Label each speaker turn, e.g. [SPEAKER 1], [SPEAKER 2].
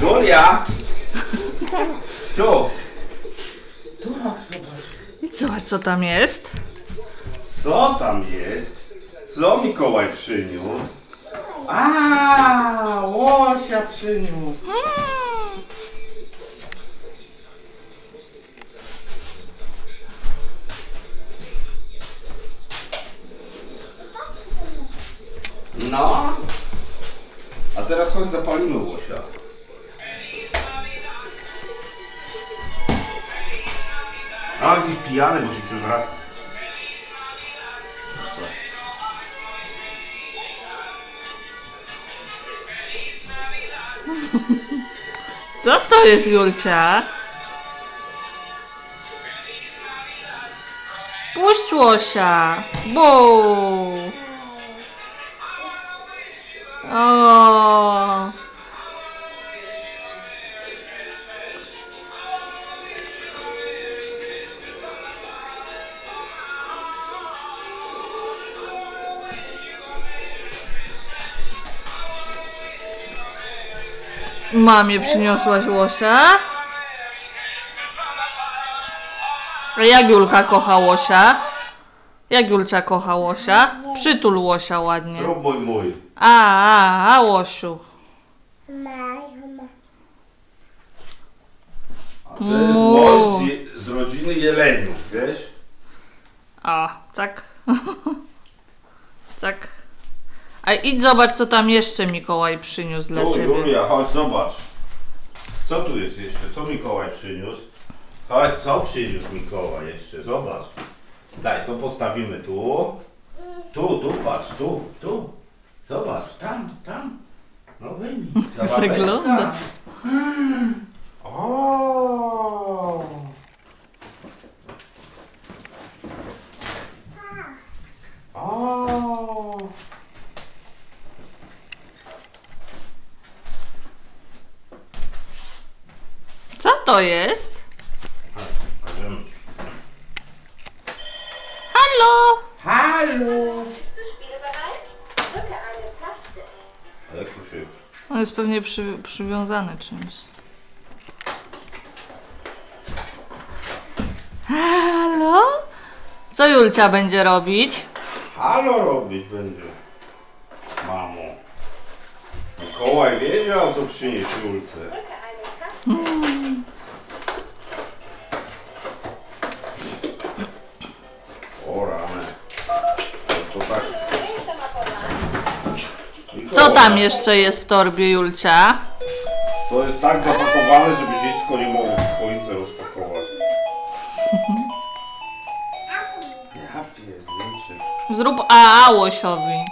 [SPEAKER 1] Julia! Tu! Tu, zobacz.
[SPEAKER 2] I zobacz, co tam jest.
[SPEAKER 1] Co tam jest? Co Mikołaj przyniósł? A, łosia przyniósł. No. A teraz chodź zapalimy łosia. A, jakiś pijany, bo się przewraca.
[SPEAKER 2] Co to jest, Julcia? Puść łosia. Bu. O. Mamie przyniosłaś łosia? A jak Julka kocha łosia? Jak Julcia kocha łosia? Przytul łosia ładnie.
[SPEAKER 1] Zrób mój mój.
[SPEAKER 2] A, a, a łosiu.
[SPEAKER 1] A to jest łoś z, z rodziny jeleniów, wiesz?
[SPEAKER 2] A, tak. tak. A idź zobacz, co tam jeszcze Mikołaj przyniósł dla ciebie.
[SPEAKER 1] Julia, chodź, zobacz. Co tu jest jeszcze? Co Mikołaj przyniósł? Chodź, co przyniósł Mikołaj jeszcze? Zobacz. Daj, to postawimy tu. Tu, tu, patrz, tu, tu. Zobacz, tam, tam. No wyjmij.
[SPEAKER 2] Zagląda. To jest? Halo?
[SPEAKER 1] Halo.
[SPEAKER 2] On jest pewnie przy, przywiązany czymś. Halo? Co Julcia będzie robić?
[SPEAKER 1] Halo robić będzie. Mamo. Mikołaj wiedział, co przynieść Julce.
[SPEAKER 3] Drücke eine Taste.
[SPEAKER 1] O rany. To, to tak.
[SPEAKER 3] Nächste Mal vorbei.
[SPEAKER 2] Co tam jeszcze jest w torbie Julcia?
[SPEAKER 1] To jest tak zapakowane, żeby dziecko nie mogło w choince rozpakować. Ja pierdolę.
[SPEAKER 2] Zrób AA łosiowi.